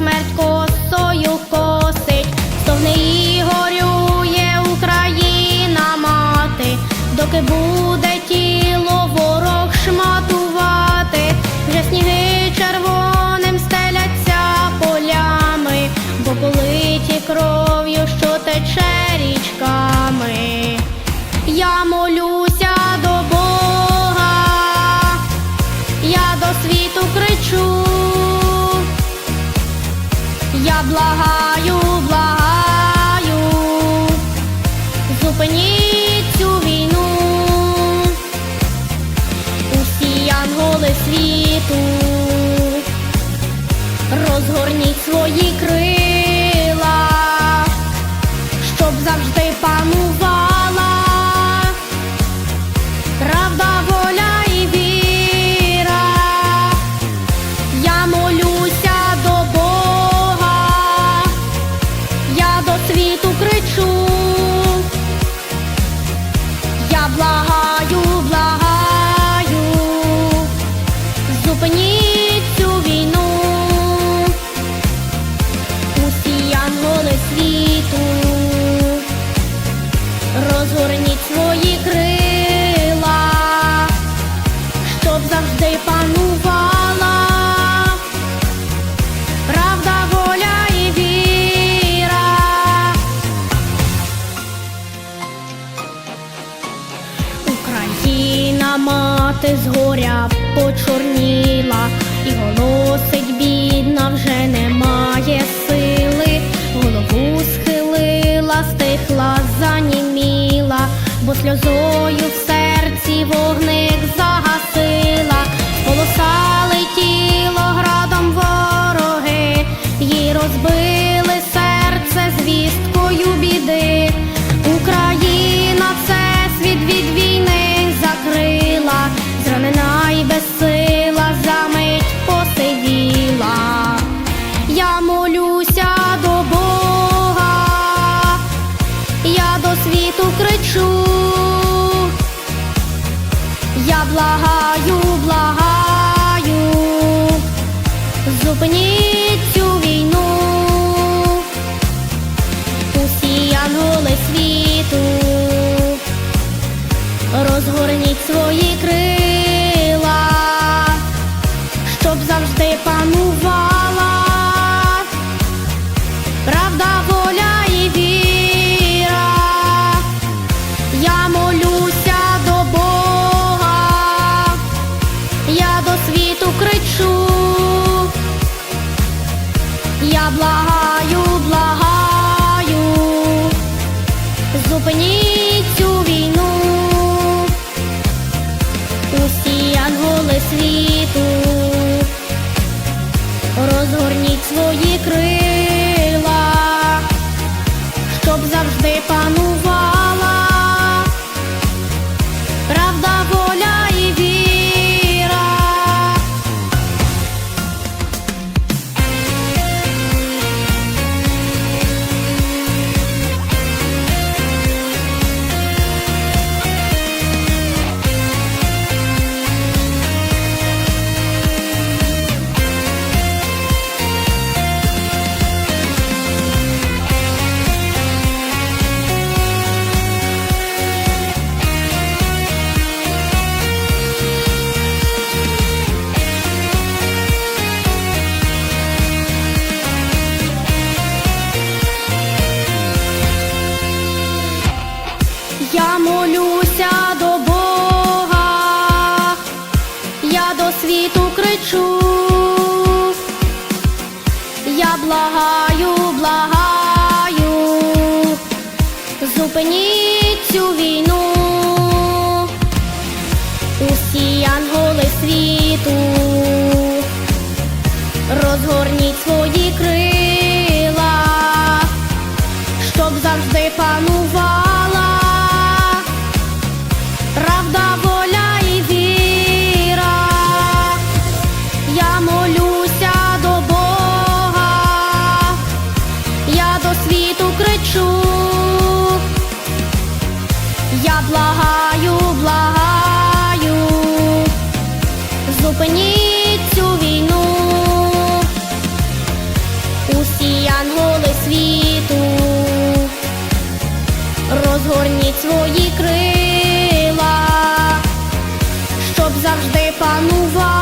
смерть косою косить, стогне і горює Україна мати, доки буде тіло ворог шматувати, вже сніги червоним стеляться полями, бо политі кров'ю, що тече річками. Я молюся благаю, благаю, зупиніть цю війну, усі янголи світу, розгорніть свої крила, я благаю, мати з горя почорніла, і голосить бідна вже немає сили, голову схилила, стихла, заніміла, бо сльозою в серці вогник загасила, полосали тіло градом вороги, їй розбили розгорніть свої крила, щоб завжди панувала правда, воля і віра. Я молюся до Бога, я до світу кричу. Я благаю, благаю, зупиніть янголи зупиніть цю війну, усі анголи світу, розгорніть свої розгорніть свої крила, щоб завжди панувати.